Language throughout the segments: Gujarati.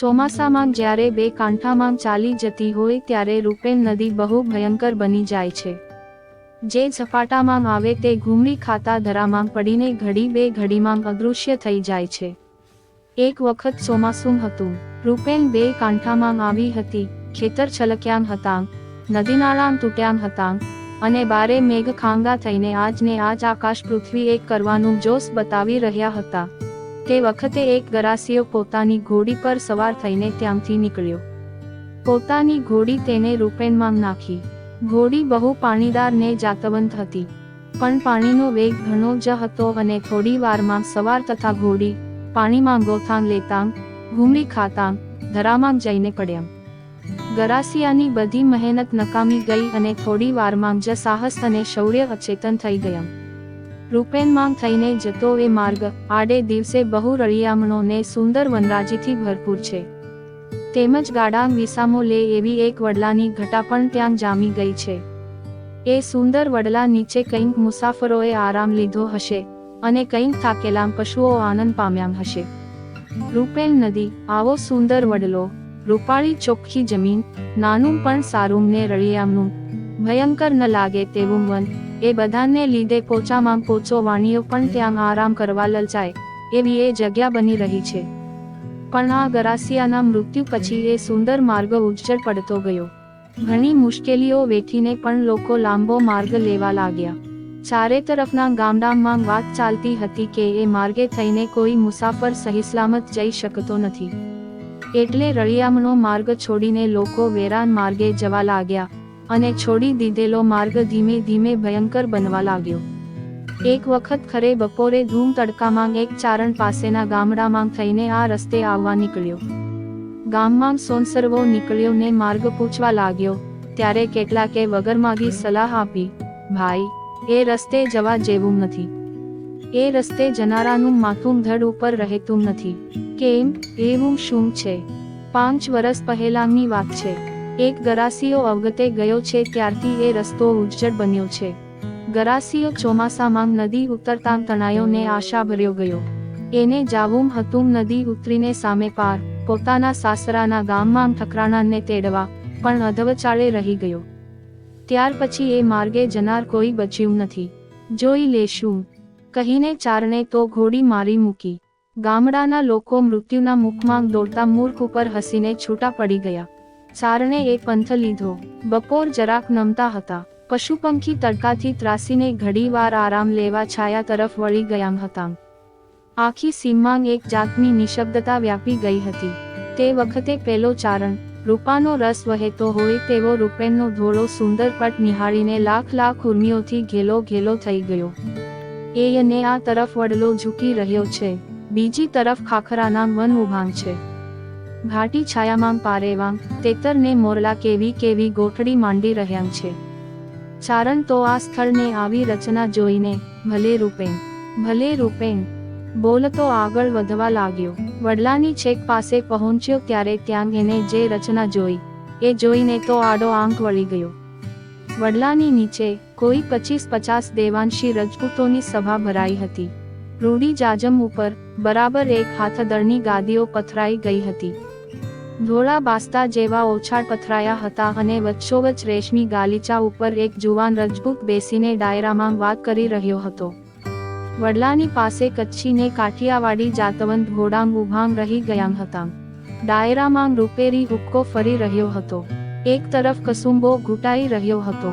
ચોમાસામાં જ્યારે બે કાંઠામાં ચાલી જતી હોય ત્યારે રૂપેન નદી બહુ ભયંકર બની જાય છે. જે ઝપાટામાં આવે તે ઘૂમરી ખાતા ધરામાં પડીને ઘડી બે ઘડીમાં અદૃશ્ય થઈ જાય છે. એક વખત ચોમાસું હતું. રૂપેન બે કાંઠામાં આવી હતી. ખેતર છલક્યાન હતા. નદીનાળાં તૂટ્યાન હતા. અને બારે મેઘ ખાંગા થઈને આજને આજ આકાશ પૃથ્વી એક કરવાનું જોશ બતાવી રહ્યા હતા. તે વખતે એક ગરાસિયો પોતાની ઘોડી પર સવાર થઈને ત્યાંથી નીકળ્યો. પોતાની ઘોડી તેને રૂપેનમાં નાખી. ઘોડી બહુ પાણીદાર ને જાતવંત હતી. પણ પાણીનો વેગ ઘણો જ હતો અને થોડી વારમાં સવાર તથા ઘોડી પાણીમાં ગોથાંગ લેતાંગ ઘૂમરી ખાતાંગ, ધરામાં જઈને પડ્યા ગરાસિયાની બધી મહેનત નકામી ગઈ અને થોડી વારમાં જ સાહસ અને શૌર્ય અચેતન થઈ ગયા રૂપેનમાં થઈને જતો એ માર્ગ, આડે દિવસે બહુ રળિયામણો ને સુંદર વનરાજીથી ભરપૂર છે. તેમજ ગાડાંગ વિસામો લે એવી એક વડલાની ઘટા પણ ત્યાં જામી ગઈ છે. એ સુંદર વડલા નીચે કંઈક મુસાફરોએ આરામ લીધો હશે, અને કંઈક થાકેલા પશુઓ આનંદ પામ્યા હશે. રૂપેલ નદી, આવો સુંદર વડલો, રૂપાળી ચોખ્ખી જમીન, નાનું પણ સારું ને રળિયામનું ભયંકર ન લાગે તેવું વન એ બધાને લીધે પોચામાં પોચો વાણીઓ પણ ત્યાં આરામ કરવા લલચાય, એવી એ જગ્યા બની રહી છે. પણ આ ગરાસિયાના મૃત્યુ પછી એ સુંદર માર્ગ ઉજ્જડ પડતો ગયો. ઘણી મુશ્કેલીઓ વેઠીને પણ લોકો લાંબો માર્ગ લેવા લાગ્યા. ચારે તરફના ગામડામાં વાત ચાલતી હતી કે એ માર્ગે થઈને કોઈ મુસાફર સહીસલામત જઈ શકતો નથી. એટલે રળિયામણો માર્ગ છોડીને લોકો વેરાન માર્ગે જવા લાગ્યા. અને છોડી દીધેલો માર્ગ ધીમે ધીમે ભયંકર બનવા લાગ્યો. એક વખત ખરે બપોરે ધૂમ તડકામાં એક ચારણ પાસેના ગામડામાં થઈને આ રસ્તે આવવા નીકળ્યો. ગામમાં સોનસરવો નીકળ્યો ને માર્ગ પૂછવા લાગ્યો, ત્યારે કેટલાકે વગરમાગી સલાહ આપી, ભાઈ, એ રસ્તે જવા જેવું નથી. એ રસ્તે જનારાનું માથું ધડ ઉપર રહેતું નથી. કેમ? એવું શું છે? પાંચ વર્ષ પહેલાંની વાત છે. એક ગરાસીઓ અવગતે ગયો છે ત્યારથી એ રસ્તો ઉજ્જડ બન્યો છે. ગરાસીઓ ચોમાસામાં નદી ઉતરતા તણાયોને આશા ભર્યો ગયો. એને જાવું હતું નદી ઉતરીને સામે પાર, પોતાના સાસરાના ગામમાં ઠકરાણાને તેડવા, પણ અધવચાળે રહી ગયો. ત્યાર પછી એ માર્ગે જનાર કોઈ બચ્યું નથી. જોઈ લેશું. કહીને ચારણે તો ઘોડી મારી મૂકી. ગામડાના લોકો મૃત્યુના મુખમાં દોડતા મૂર્ખ ઉપર હસીને છૂટા પડી ગયા. ચારણે એક પંથ લીધો. બપોર જરાક નમતા હતા. પશુપંખી તડકાથી ત્રાસીને ઘડીવાર આરામ લેવા છાયા તરફ વળી ગયા હતા. આખી સીમમાં એક જાતની નિશબ્દતા વ્યાપી ગઈ હતી. તે વખતે પેલો ચારણ, રૂપાનો રસ વહેતો હોય તેવો રૂપેનનો ધોળો સુંદર પટ નિહાળીને લાખ લાખ ઉર્મિઓથી ઘેલો ઘેલો થઈ ગયો. એ અને આ તરફ વડલો ઝૂકી રહ્યો છે. બીજી તરફ ખાખરાના મન ઉભાંગ છે. ઘાટી છાયામાં પારેવાંગ, તેતરને મોરલા કેવી કેવી ગોઠડી માંડી રહ્યા છે. ચારણ તો આ સ્થળને આવી રચના જોઈને, ભલે રૂપેણ ભલે રૂપેણ બોલતો આગળ વધવા લાગ્યો. વડલાની છેક પાસે પહોંચ્યો ત્યારે ત્યાં એને જે રચના જોઈ, એ જોઈને તો આડો આંક વળી ગયો. વડલાની નીચે કોઈ પચીસ પચાસ દેવાંશી રજપૂતોની સભા ભરાઈ હતી. રૂડી જાજમ ઉપર બરાબર એક હાથદળની ગાદીઓ પથરાઈ ગઈ હતી. ધોળા બાસ્તા જેવા ઓછાડ પથરાયા હતા અને વચ્ચોવચ રેશમી ગાલીચા ઉપર એક જુવાન રજપૂત બેસીને ડાયરામાં વાત કરી રહ્યો હતો. વડલાની પાસે કચ્છીને કાઠિયાવાડી જાતવંત ઘોડાંગ ઉભાંગ રહી ગયા હતા. ડાયરામાં રૂપેરી હુક્કો ફરી રહ્યો હતો. એક તરફ કસુંબો ઘૂંટાઈ રહ્યો હતો.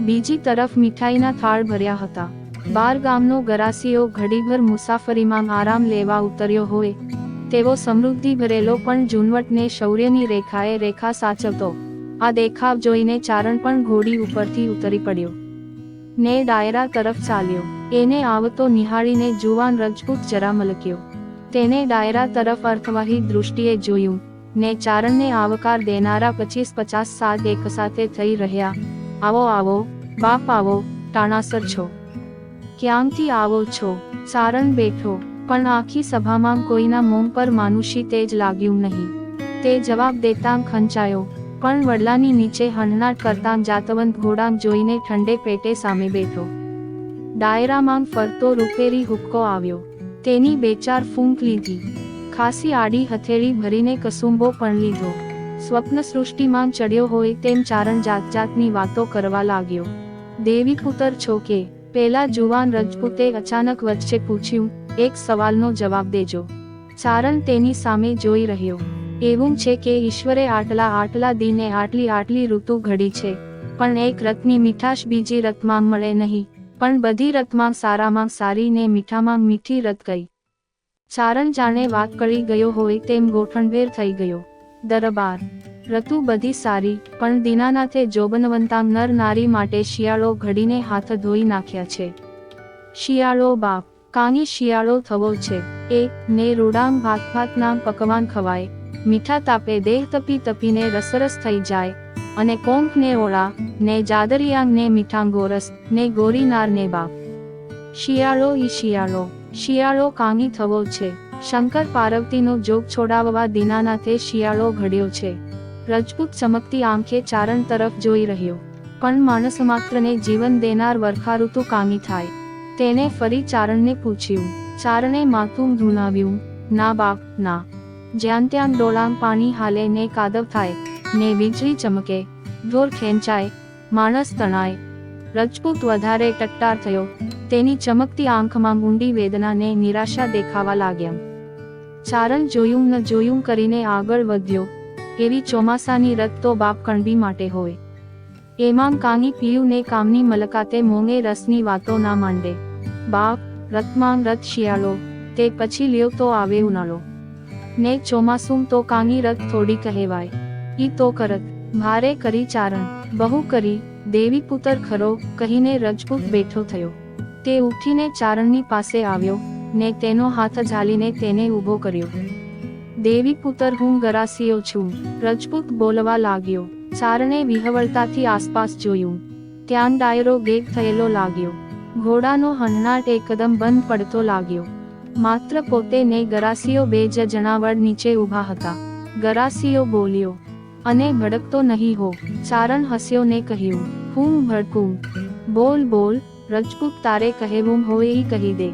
બીજી તરફ મીઠાઈના થાળ ભર્યા હતા. બાર ગામનો ગરાસીઓ ઘડીભર મુસાફરીમાં આરામ લેવા ઉતર્યો હોય તેવો સમૃદ્ધિ ભરેલો પણ ઝૂનવટને શૌર્યની રેખાએ રેખા સાચવતો. આ દેખાવ જોઈને ચારણ પણ ઘોડી ઉપરથી ઉતરી પડ્યો. ને ડાયરા તરફ ચાલ્યો. એને આવતો નિહાળીને જુવાન રજપૂત જરા મલક્યો. તેને ડાયરા તરફ અર્થવાહી દૃષ્ટિએ જોયું. ને ચારણને આવકાર દેનારા પચીસ પચાસ સાત એક સાથે થઈ રહ્યા. આવો આવો, બાપ આવો ટાણાસર છો. ક્યાંથી આવો છો? ચારણ બેઠો. પણ આખી સભામાં કોઈના મોં પર માનુષી તેજ લાગ્યું નહીં. તે જવાબ દેતા ખંચાયો, પણ વડલાની નીચે હણનાટ કરતા જાતવંત ઘોડામ જોઈને ઠંડે પેટે સામે બેઠો. ડાયરામાં ફરતો રૂપેરી હુક્કો આવ્યો. તેની બેચાર ફૂંક લીધી. ખાસી આડી હથેળી ભરીને કસુંબો પણ લીધો. સ્વપ્ન સૃષ્ટિમાં ચડ્યો હોય તેમ ચારણ જાત જાતની વાતો કરવા લાગ્યો. દેવી પુત્ર છો કે પેલા જુવાન રજપૂતે અચાનક વચ્ચે પૂછ્યું, એક સવાલનો જવાબ દેજો. ચારણ તેની સામે જોઈ રહ્યો. એવું છે કે ઈશ્વરે આટલા આટલા દિને આટલી આટલી ઋતુ ઘડી છે, પણ એક રથની મીઠાશ બીજી રથમાં મળે નહીં, પણ બધી રથમાં સારામાં સારી ને મીઠામાં મીઠી રથ ગઈ. ચારણ જાણે વાત કરી ગયો હોય તેમ ગોઠણભેર થઈ ગયો. દરબાર. રતુ બધી સારી પણ દીનાનાથે જોબનવંતા નર નારી માટે શિયાળો ઘડીને હાથ ધોઈ નાખ્યા છે. શિયાળો બાપ કાની શિયાળો થવો છે? એ, ને રૂડામ ભાત ભાતના પકવાન ખવાય. મીઠા તાપે દેહ તપી તપીને રસરસ થઈ જાય. અને કોંક ને ઓળા, ને જાદરિયાંગ ને મીઠાંગ ગોરસ ને ગોરીનાર ને બાપ. શિયાળો ઈ શિયાળો શિયાળો કાંગી થવો છે? શંકર પાર્વતીનો જોગ છોડાવવા દીનાનાથે શિયાળો ઘડ્યો છે. રજપૂત ચમકતી આંખે ચારણ તરફ જોઈ રહ્યો. પણ માણસ માત્રને જીવન દેનાર વરખાઋતુ કામી થાય. તેને ફરી ચારણને પૂછ્યું. ચારણે માથું ધૂનાવ્યું ના બાપ, ના. જ્યાં ત્યાં ડોળાંગ પાણી હાલે ને કાદવ થાય, ને વીજળી ચમકે, ઢોર ખેંચાય, માણસ તણાય. રજપૂત વધારે ટટ્ટાર થયો. તેની ચમકતી આંખમાં ઊંડી વેદના ને નિરાશા દેખાવા લાગ્યા. ચારણ જોયું ન જોયું કરીને આગળ વધ્યો. એવી ચોમાસાની રત તો બાપ કણબી માટે હોય. એમાં કાંગી પીયું ને કામની મલકાતે મોંગે રસની વાતો ના માંડે. બાપ રથમાં રથ શિયાળો, તે પછી લ્યો તો આવે ઉનાળો. ને ચોમાસું તો કાંગી રથ થોડી કહેવાય. ઈ તો કરત, ભારે કરી ચારણ, બહુ કરી, દેવી પુત્ર ખરો, કહીને રજપૂત બેઠો થયો. તે ઉઠીને ચારણની પાસે આવ્યો, ને તેનો હાથ ઝાલીને તેને ઊભો કર્યો. દેવી પુત્ર હું ગરાસિયો છું. રજપૂત બોલવા લાગ્યો. ચારણે વિહવળતાથી આસપાસ જોયું. ત્યાં ડાયરો ગેગ થયેલો લાગ્યો. ઘોડાનો હનનાટ એકદમ બંધ પડતો લાગ્યો. માત્ર પોતે ને ગરાસિયો બે જ જણાવડ નીચે ઊભા હતા. ગરાસિયો બોલ્યો, અને ભડકતો નહીં હો. ચારણ હસ્યો ને કહ્યું, હું ભડકું. બોલ બોલ, રજપૂત, તારે કહેવું હોય એ કહી દે.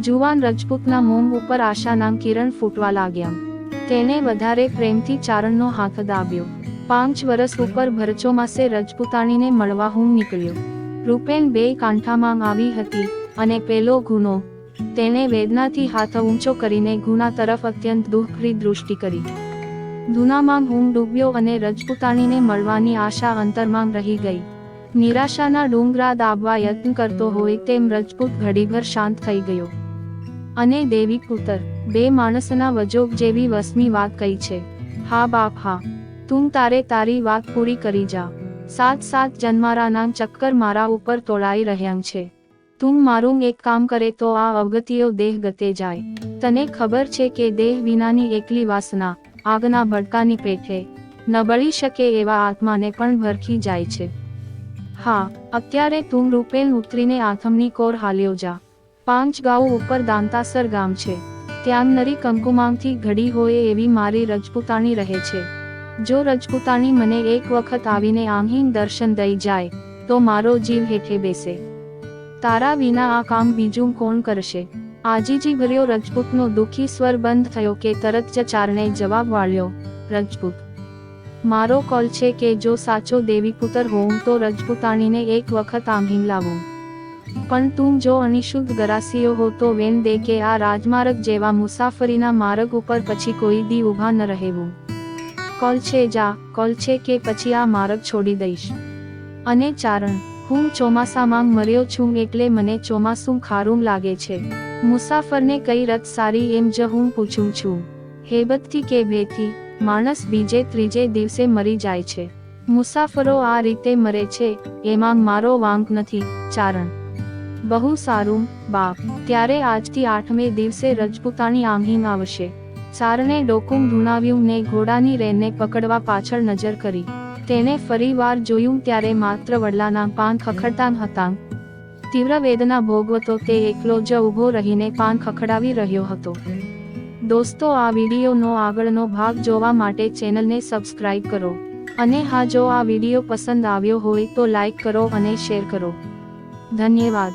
જુવાન રજપૂતના મોમ ઉપર આશાના કિરણ ફૂટવા લાગ્યા. તેને વધારે પ્રેમથી ચારણનો હાથ દાબ્યો. પાંચ વર્ષ ઉપર ભરચોમાસે રજપૂતાણીને મળવા હું નીકળ્યો. રૂપેન બે કાંઠામાં આવી હતી અને પેલો ગુનો. તેણે વેદનાથી હાથ ઊંચો કરીને ગુના તરફ અત્યંત દુઃખરી દૃષ્ટિ કરી. ધૂનામાં હું ડૂબ્યો અને રજપૂતાણીને મળવાની આશા અંતરમાં રહી ગઈ. નિરાશાના ડુંગરા દાબવા યત્ન કરતો હોય તેમ રજપૂત ઘડીભર શાંત થઈ ગયો. અને દેવી પુત્ર બે માણસના વજોગ જેવી વસમી વાત કહી છે. હા બાપ હા. તું તારે તારી વાત પૂરી કરી જા. સાત સાત જન્મારાના ચક્કર મારા ઉપર તોળાઈ રહ્યા છે. તું મારું એક કામ કરે તો આ અવગતિઓ દેહ ગતે જાય. તને ખબર છે કે દેહ વિનાની એકલી વાસના, આગના ભડકાની પેઠે નબળી શકે એવા આત્માને પણ ભરખી જાય છે. હા, અત્યારે તું રૂપેલ ઉતરીને આથમની કોર હાલ્યો જા. પાંચ ગાઉ ઉપર દાંતાસર ગામ છે. ત્યાં નરી ઘડી હોય એવી મારી રજપૂતાણી રહે છે. જો રજપૂતાણી મને એક વખત આવીને આંહીન દર્શન દઈ જાય, તો મારો જીવ હેઠે બેસે. તારા વિના આ કામ બીજું કોણ કરશે? આજીજી ભર્યો રજપૂતનો દુઃખી સ્વર બંધ થયો કે તરત જ ચારણે જવાબ વાળ્યો, રજપૂત, મારો કોલ છે કે જો સાચો દેવી પુત્ર હોઉં તો રજપૂતાણીને એક વખત આંહીન લાવું. પણ તું જો અનિશુદ્ધ ગરાસીઓ હો તો વેન દે કે આ રાજમાર્ગ જેવા મુસાફરીના માર્ગ ઉપર પછી કોઈ દી ઊભા ન રહેવું. કોલ છે જા, કોલ છે કે પછી આ માર્ગ છોડી દઈશ. અને ચારણ, હું ચોમાસામાં મર્યો છું એટલે મને ચોમાસું ખારું લાગે છે. મુસાફરને કઈ રત સારી એમ જ હું પૂછું છું. હેબતથી કે ભેથી માણસ બીજે ત્રીજે દિવસે મરી જાય છે. મુસાફરો આ રીતે મરે છે, એમાં મારો વાંક નથી, ચારણ. બહુ સારું, બાપ, ત્યારે આજથી આઠમે દિવસે રજપૂતાણી આંગીમ આવશે. સારને ડોકું ધૂનાવ્યું ને ઘોડાની રેનને પકડવા પાછળ નજર કરી. તેને ફરી વાર જોયું ત્યારે માત્ર વડલાના પાન ખખડતા હતા. તીવ્ર વેદના ભોગવતો તે એકલો જ ઊભો રહીને પાન ખખડાવી રહ્યો હતો. દોસ્તો, આ વિડીયોનો આગળનો ભાગ જોવા માટે ચેનલને સબસ્ક્રાઇબ કરો. અને હા, જો આ વીડિયો પસંદ આવ્યો હોય તો લાઈક કરો અને શેર કરો. ધન્યવાદ.